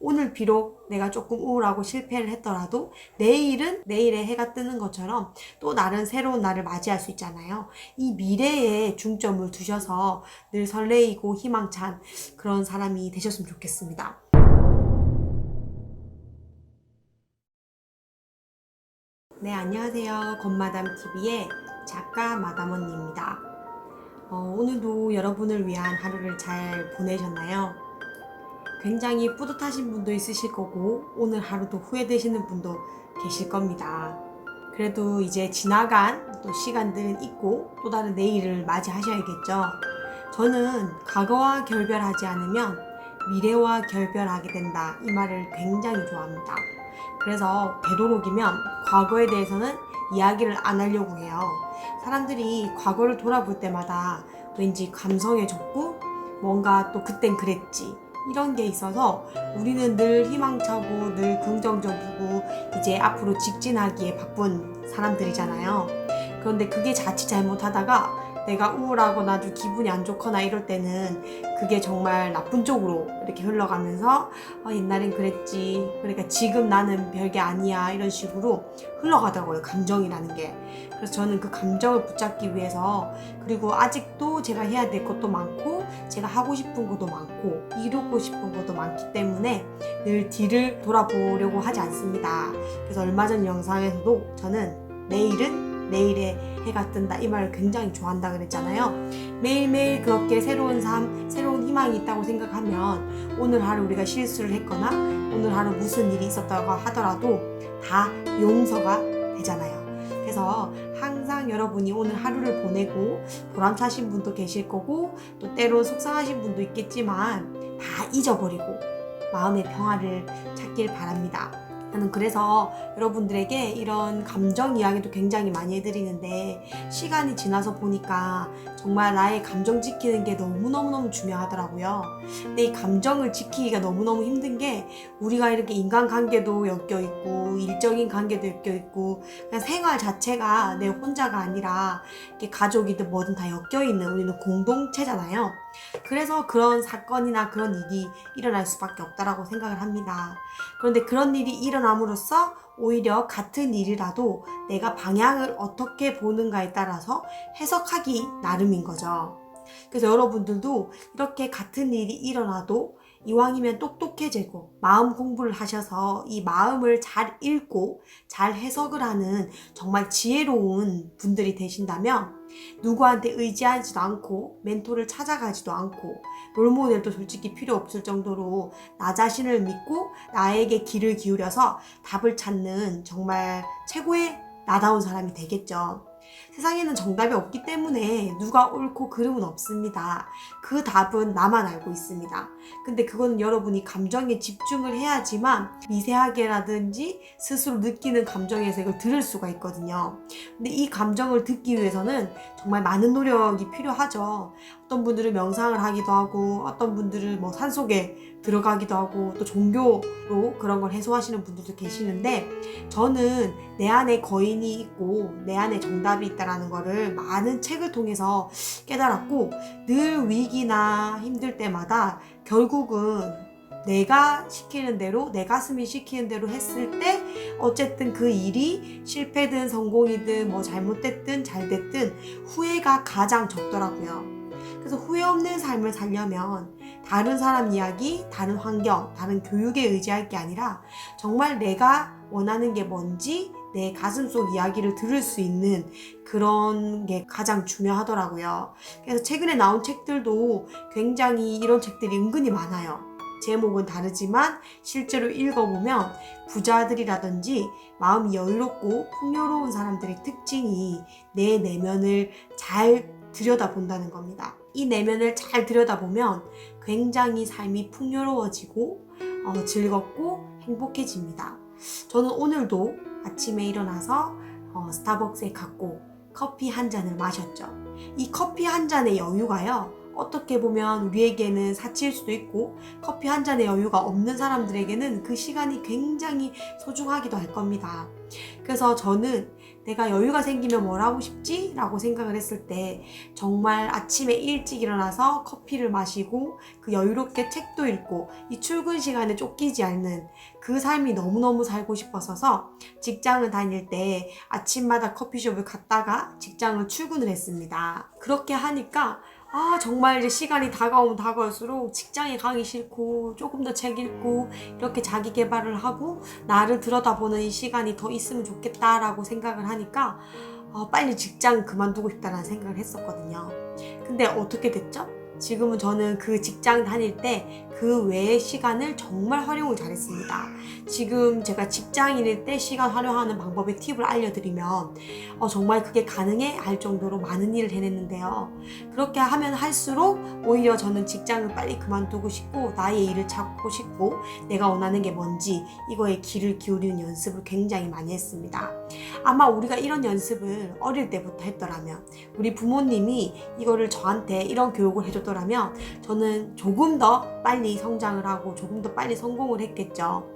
오늘 비록 내가 조금 우울하고 실패를 했더라도 내일은 내일의 해가 뜨는 것처럼 또 다른 새로운 날을 맞이할 수 있잖아요. 이 미래에 중점을 두셔서 늘 설레이고 희망찬 그런 사람이 되셨으면 좋겠습니다. 네, 안녕하세요. 건마담 TV의 작가 마담 언니입니다. 어, 오늘도 여러분을 위한 하루를 잘 보내셨나요? 굉장히 뿌듯하신 분도 있으실 거고, 오늘 하루도 후회되시는 분도 계실 겁니다. 그래도 이제 지나간 또 시간들은 있고, 또 다른 내일을 맞이하셔야겠죠. 저는 과거와 결별하지 않으면 미래와 결별하게 된다. 이 말을 굉장히 좋아합니다. 그래서 되도록이면 과거에 대해서는 이야기를 안 하려고 해요. 사람들이 과거를 돌아볼 때마다 왠지 감성해졌고 뭔가 또 그땐 그랬지 이런 게 있어서 우리는 늘 희망차고 늘 긍정적이고 이제 앞으로 직진하기에 바쁜 사람들이잖아요. 그런데 그게 자칫 잘못하다가 내가 우울하거나 아주 기분이 안 좋거나 이럴 때는 그게 정말 나쁜 쪽으로 이렇게 흘러가면서 아, 옛날엔 그랬지. 그러니까 지금 나는 별게 아니야. 이런 식으로 흘러가더라고요. 감정이라는 게. 그래서 저는 그 감정을 붙잡기 위해서 그리고 아직도 제가 해야 될 것도 많고 제가 하고 싶은 것도 많고 이루고 싶은 것도 많기 때문에 늘 뒤를 돌아보려고 하지 않습니다. 그래서 얼마 전 영상에서도 저는 내일은 내일의 해가 뜬다 이 말을 굉장히 좋아한다 그랬잖아요. 매일매일 그렇게 새로운 삶, 새로운 희망이 있다고 생각하면 오늘 하루 우리가 실수를 했거나 오늘 하루 무슨 일이 있었다고 하더라도 다 용서가 되잖아요. 그래서 항상 여러분이 오늘 하루를 보내고 보람차신 분도 계실 거고 또 때론 속상하신 분도 있겠지만 다 잊어버리고 마음의 평화를 찾길 바랍니다. 저는 그래서 여러분들에게 이런 감정 이야기도 굉장히 많이 해드리는데 시간이 지나서 보니까 정말 나의 감정 지키는 게 너무너무너무 중요하더라고요. 근데 이 감정을 지키기가 너무너무 힘든 게 우리가 이렇게 인간관계도 엮여 있고 일적인 관계도 엮여 있고 그냥 생활 자체가 내 혼자가 아니라 이렇게 가족이든 뭐든 다 엮여 있는 우리는 공동체잖아요. 그래서 그런 사건이나 그런 일이 일어날 수밖에 없다라고 생각을 합니다. 그런데 그런 일이 일어남으로써 오히려 같은 일이라도 내가 방향을 어떻게 보는가에 따라서 해석하기 나름인 거죠. 그래서 여러분들도 이렇게 같은 일이 일어나도 이왕이면 똑똑해지고 마음 공부를 하셔서 이 마음을 잘 읽고 잘 해석을 하는 정말 지혜로운 분들이 되신다면 누구한테 의지하지도 않고 멘토를 찾아가지도 않고 롤모델도 솔직히 필요 없을 정도로 나 자신을 믿고 나에게 귀를 기울여서 답을 찾는 정말 최고의 나다운 사람이 되겠죠. 세상에는 정답이 없기 때문에 누가 옳고 그름은 없습니다. 그 답은 나만 알고 있습니다. 근데 그거는 여러분이 감정에 집중을 해야지만 미세하게라든지 스스로 느끼는 감정에서 이걸 들을 수가 있거든요. 근데 이 감정을 듣기 위해서는 정말 많은 노력이 필요하죠. 어떤 분들은 명상을 하기도 하고 어떤 분들은 뭐 산속에 들어가기도 하고 또 종교로 그런 걸 해소하시는 분들도 계시는데 저는 내 안에 거인이 있고 내 안에 정답이 있다라 는 거를 많은 책을 통해서 깨달았고 늘 위기나 힘들 때마다 결국은 내가 시키는 대로 내 가슴이 시키는 대로 했을 때 어쨌든 그 일이 실패든 성공이든 뭐 잘못됐든 잘됐든 후회가 가장 적더라고요. 그래서 후회 없는 삶을 살려면 다른 사람 이야기, 다른 환경, 다른 교육에 의지할 게 아니라 정말 내가 원하는 게 뭔지 내 가슴 속 이야기를 들을 수 있는 그런 게 가장 중요하더라고요. 그래서 최근에 나온 책들도 굉장히 이런 책들이 은근히 많아요. 제목은 다르지만 실제로 읽어보면 부자들이라든지 마음이 여유롭고 풍요로운 사람들의 특징이 내 내면을 잘 들여다본다는 겁니다. 이 내면을 잘 들여다보면 굉장히 삶이 풍요로워지고 어, 즐겁고 행복해집니다. 저는 오늘도 아침에 일어나서 어, 스타벅스에 갔고 커피 한 잔을 마셨죠. 이 커피 한 잔의 여유가요. 어떻게 보면 우리에게는 사치일 수도 있고 커피 한 잔의 여유가 없는 사람들에게는 그 시간이 굉장히 소중하기도 할 겁니다. 그래서 저는 내가 여유가 생기면 뭘 하고 싶지? 라고 생각을 했을 때 정말 아침에 일찍 일어나서 커피를 마시고 그 여유롭게 책도 읽고 이 출근 시간에 쫓기지 않는 그 삶이 너무너무 살고 싶었어서 직장을 다닐 때 아침마다 커피숍을 갔다가 직장을 출근을 했습니다. 그렇게 하니까 아, 정말 이제 시간이 다가오면 다가올수록 직장에 가기 싫고, 조금 더 책 읽고, 이렇게 자기 개발을 하고, 나를 들여다보는 이 시간이 더 있으면 좋겠다라고 생각을 하니까, 어, 빨리 직장 그만두고 싶다라는 생각을 했었거든요. 근데 어떻게 됐죠? 지금은 저는 그 직장 다닐 때 그 외의 시간을 정말 활용을 잘했습니다. 지금 제가 직장인일 때 시간 활용하는 방법의 팁을 알려드리면 어, 정말 그게 가능해 할 정도로 많은 일을 해냈는데요. 그렇게 하면 할수록 오히려 저는 직장을 빨리 그만두고 싶고 나의 일을 찾고 싶고 내가 원하는 게 뭔지 이거에 귀를 기울이는 연습을 굉장히 많이 했습니다. 아마 우리가 이런 연습을 어릴 때부터 했더라면 우리 부모님이 이거를 저한테 이런 교육을 해줬더라면 저는 조금 더 빨리 성장을 하고 조금 더 빨리 성공을 했겠죠.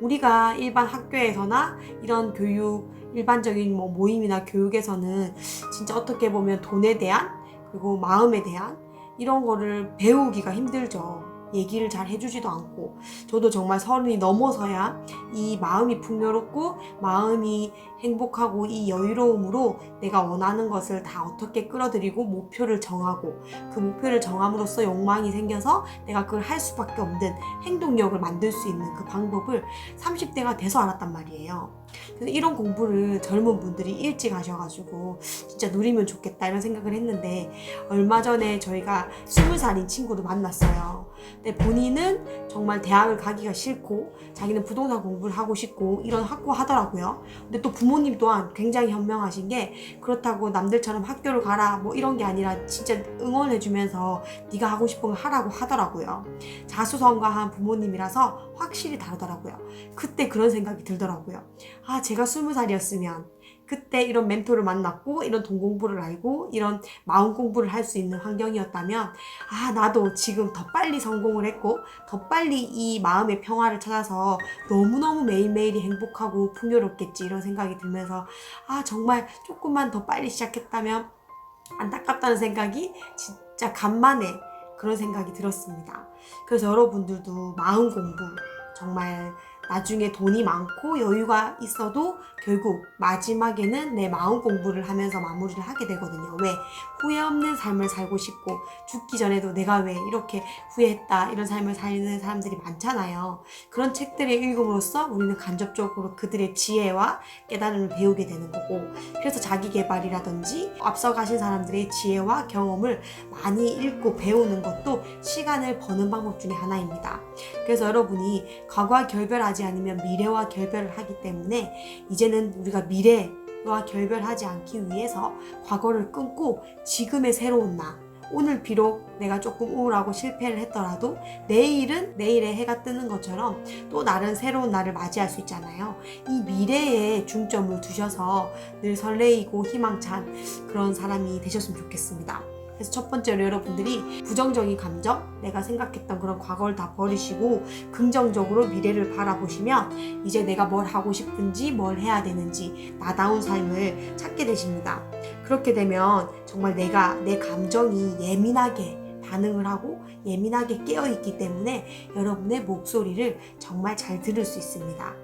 우리가 일반 학교에서나 이런 교육, 일반적인 뭐 모임이나 교육에서는 진짜 어떻게 보면 돈에 대한 그리고 마음에 대한 이런 거를 배우기가 힘들죠. 얘기를 잘 해주지도 않고 저도 정말 서른이 넘어서야 이 마음이 풍요롭고 마음이 행복하고 이 여유로움으로 내가 원하는 것을 다 어떻게 끌어들이고 목표를 정하고 그 목표를 정함으로써 욕망이 생겨서 내가 그걸 할 수밖에 없는 행동력을 만들 수 있는 그 방법을 30대가 돼서 알았단 말이에요. 그래서 이런 공부를 젊은 분들이 일찍 하셔가지고 진짜 누리면 좋겠다 이런 생각을 했는데 얼마 전에 저희가 20살인 친구를 만났어요. 근데 본인은 정말 대학을 가기가 싫고 자기는 부동산 공부를 하고 싶고 이런 학고 하더라고요. 근데 또 부모님 또한 굉장히 현명하신 게 그렇다고 남들처럼 학교를 가라 뭐 이런 게 아니라 진짜 응원해주면서 네가 하고 싶은 걸 하라고 하더라고요. 자수성가한 부모님이라서 확실히 다르더라고요. 그때 그런 생각이 들더라고요. 아, 제가 스무 살이었으면 그때 이런 멘토를 만났고 이런 돈 공부를 알고 이런 마음 공부를 할 수 있는 환경이었다면 아 나도 지금 더 빨리 성공을 했고 더 빨리 이 마음의 평화를 찾아서 너무너무 매일매일이 행복하고 풍요롭겠지 이런 생각이 들면서 아 정말 조금만 더 빨리 시작했다면 안타깝다는 생각이 진짜 간만에 그런 생각이 들었습니다. 그래서 여러분들도 마음 공부 정말 나중에 돈이 많고 여유가 있어도 결국 마지막에는 내 마음 공부를 하면서 마무리를 하게 되거든요. 왜? 후회 없는 삶을 살고 싶고 죽기 전에도 내가 왜 이렇게 후회했다 이런 삶을 사는 사람들이 많잖아요. 그런 책들을 읽음으로써 우리는 간접적으로 그들의 지혜와 깨달음을 배우게 되는 거고 그래서 자기 개발이라든지 앞서 가신 사람들의 지혜와 경험을 많이 읽고 배우는 것도 시간을 버는 방법 중에 하나입니다. 그래서 여러분이 과거와 결별하지 않으면 미래와 결별을 하기 때문에 이제는 우리가 미래와 결별하지 않기 위해서 과거를 끊고 지금의 새로운 나 오늘 비록 내가 조금 우울하고 실패를 했더라도 내일은 내일의 해가 뜨는 것처럼 또 다른 새로운 날을 맞이할 수 있잖아요. 이 미래에 중점을 두셔서 늘 설레이고 희망찬 그런 사람이 되셨으면 좋겠습니다. 그래서 첫 번째로 여러분들이 부정적인 감정, 내가 생각했던 그런 과거를 다 버리시고 긍정적으로 미래를 바라보시면 이제 내가 뭘 하고 싶은지 뭘 해야 되는지 나다운 삶을 찾게 되십니다. 그렇게 되면 정말 내가 내 감정이 예민하게 반응을 하고 예민하게 깨어 있기 때문에 여러분의 목소리를 정말 잘 들을 수 있습니다.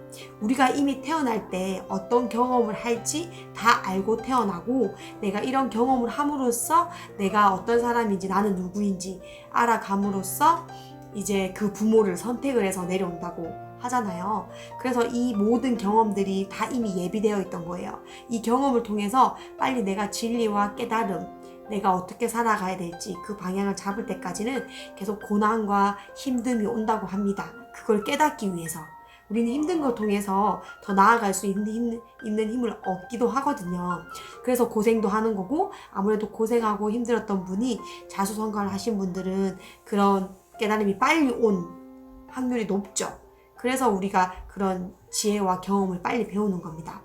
우리가 이미 태어날 때 어떤 경험을 할지 다 알고 태어나고 내가 이런 경험을 함으로써 내가 어떤 사람인지 나는 누구인지 알아감으로써 이제 그 부모를 선택을 해서 내려온다고 하잖아요. 그래서 이 모든 경험들이 다 이미 예비되어 있던 거예요. 이 경험을 통해서 빨리 내가 진리와 깨달음, 내가 어떻게 살아가야 될지 그 방향을 잡을 때까지는 계속 고난과 힘듦이 온다고 합니다. 그걸 깨닫기 위해서. 우리는 힘든 걸 통해서 더 나아갈 수 있는, 힘, 있는 힘을 얻기도 하거든요. 그래서 고생도 하는 거고, 아무래도 고생하고 힘들었던 분이 자수성가를 하신 분들은 그런 깨달음이 빨리 온 확률이 높죠. 그래서 우리가 그런 지혜와 경험을 빨리 배우는 겁니다.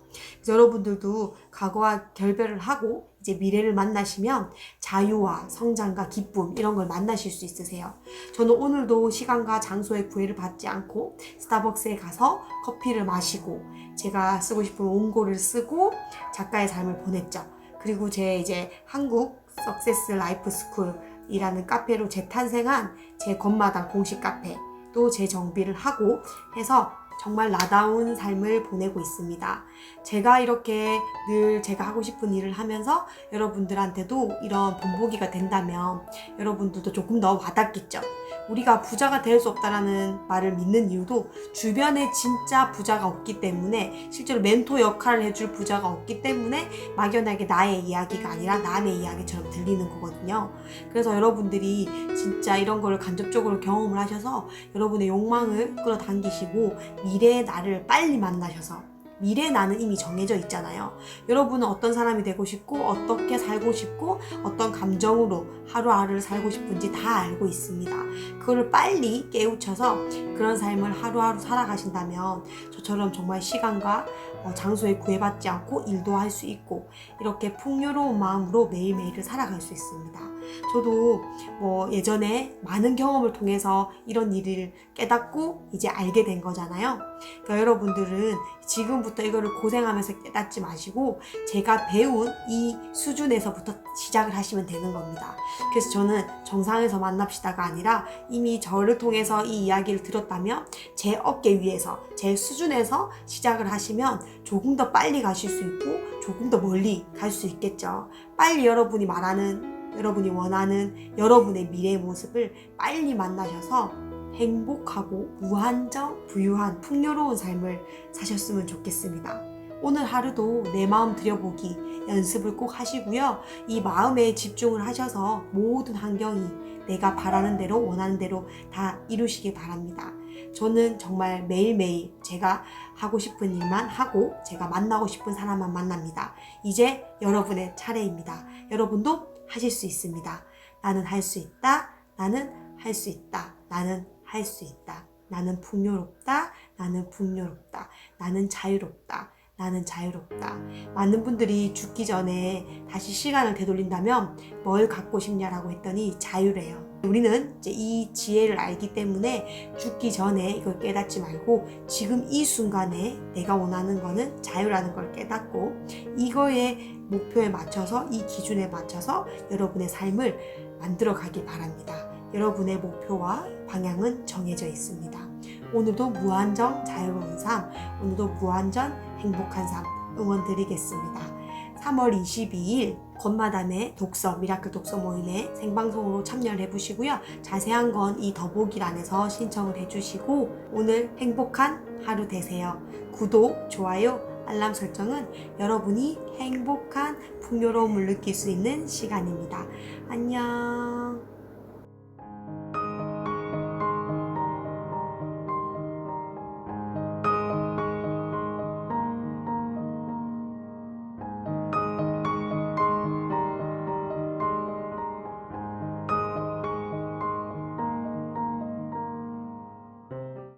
여러분들도 과거와 결별을 하고 이제 미래를 만나시면 자유와 성장과 기쁨 이런 걸 만나실 수 있으세요. 저는 오늘도 시간과 장소의 구애를 받지 않고 스타벅스에 가서 커피를 마시고 제가 쓰고 싶은 원고를 쓰고 작가의 삶을 보냈죠. 그리고 제 이제 한국 석세스 라이프 스쿨이라는 카페로 재탄생한 제 건마당 공식 카페 또 재정비를 하고 해서 정말 나다운 삶을 보내고 있습니다. 제가 이렇게 늘 제가 하고 싶은 일을 하면서 여러분들한테도 이런 본보기가 된다면 여러분들도 조금 더 와닿겠죠. 우리가 부자가 될 수 없다라는 말을 믿는 이유도 주변에 진짜 부자가 없기 때문에 실제로 멘토 역할을 해줄 부자가 없기 때문에 막연하게 나의 이야기가 아니라 남의 이야기처럼 들리는 거거든요. 그래서 여러분들이 진짜 이런 거를 간접적으로 경험을 하셔서 여러분의 욕망을 끌어당기시고 미래의 나를 빨리 만나셔서 미래 나는 이미 정해져 있잖아요. 여러분은 어떤 사람이 되고 싶고 어떻게 살고 싶고 어떤 감정으로 하루하루를 살고 싶은지 다 알고 있습니다. 그거를 빨리 깨우쳐서 그런 삶을 하루하루 살아가신다면 저처럼 정말 시간과 어, 장소에 구애받지 않고 일도 할 수 있고 이렇게 풍요로운 마음으로 매일매일을 살아갈 수 있습니다. 저도 뭐 예전에 많은 경험을 통해서 이런 일을 깨닫고 이제 알게 된 거잖아요. 그러니까 여러분들은 지금부터 이거를 고생하면서 깨닫지 마시고 제가 배운 이 수준에서부터 시작을 하시면 되는 겁니다. 그래서 저는 정상에서 만납시다가 아니라 이미 저를 통해서 이 이야기를 들었다면 제 어깨 위에서 제 수준에서 시작을 하시면 조금 더 빨리 가실 수 있고 조금 더 멀리 갈 수 있겠죠. 빨리 여러분이 말하는 여러분이 원하는 여러분의 미래의 모습을 빨리 만나셔서 행복하고 무한정 부유한 풍요로운 삶을 사셨으면 좋겠습니다. 오늘 하루도 내 마음 들여보기 연습을 꼭 하시고요. 이 마음에 집중을 하셔서 모든 환경이 내가 바라는 대로 원하는 대로 다 이루시길 바랍니다. 저는 정말 매일매일 제가 하고 싶은 일만 하고 제가 만나고 싶은 사람만 만납니다. 이제 여러분의 차례입니다. 여러분도 하실 수 있습니다. 나는 할 수 있다. 나는 할 수 있다. 나는 할 수 있다. 나는 풍요롭다. 나는 풍요롭다. 나는 자유롭다. 나는 자유롭다. 많은 분들이 죽기 전에 다시 시간을 되돌린다면 뭘 갖고 싶냐라고 했더니 자유래요. 우리는 이제 이 지혜를 알기 때문에 죽기 전에 이걸 깨닫지 말고 지금 이 순간에 내가 원하는 거는 자유라는 걸 깨닫고 이거의 목표에 맞춰서 이 기준에 맞춰서 여러분의 삶을 만들어 가길 바랍니다. 여러분의 목표와 방향은 정해져 있습니다. 오늘도 무한정 자유로운 삶, 오늘도 무한정 행복한 삶 응원 드리겠습니다. 3월 22일 건마담의 독서 미라클 독서 모임에 생방송으로 참여를 해보시고요. 자세한 건 이 더보기란에서 신청을 해주시고 오늘 행복한 하루 되세요. 구독, 좋아요, 알람 설정은 여러분이 행복한 풍요로움을 느낄 수 있는 시간입니다. 안녕.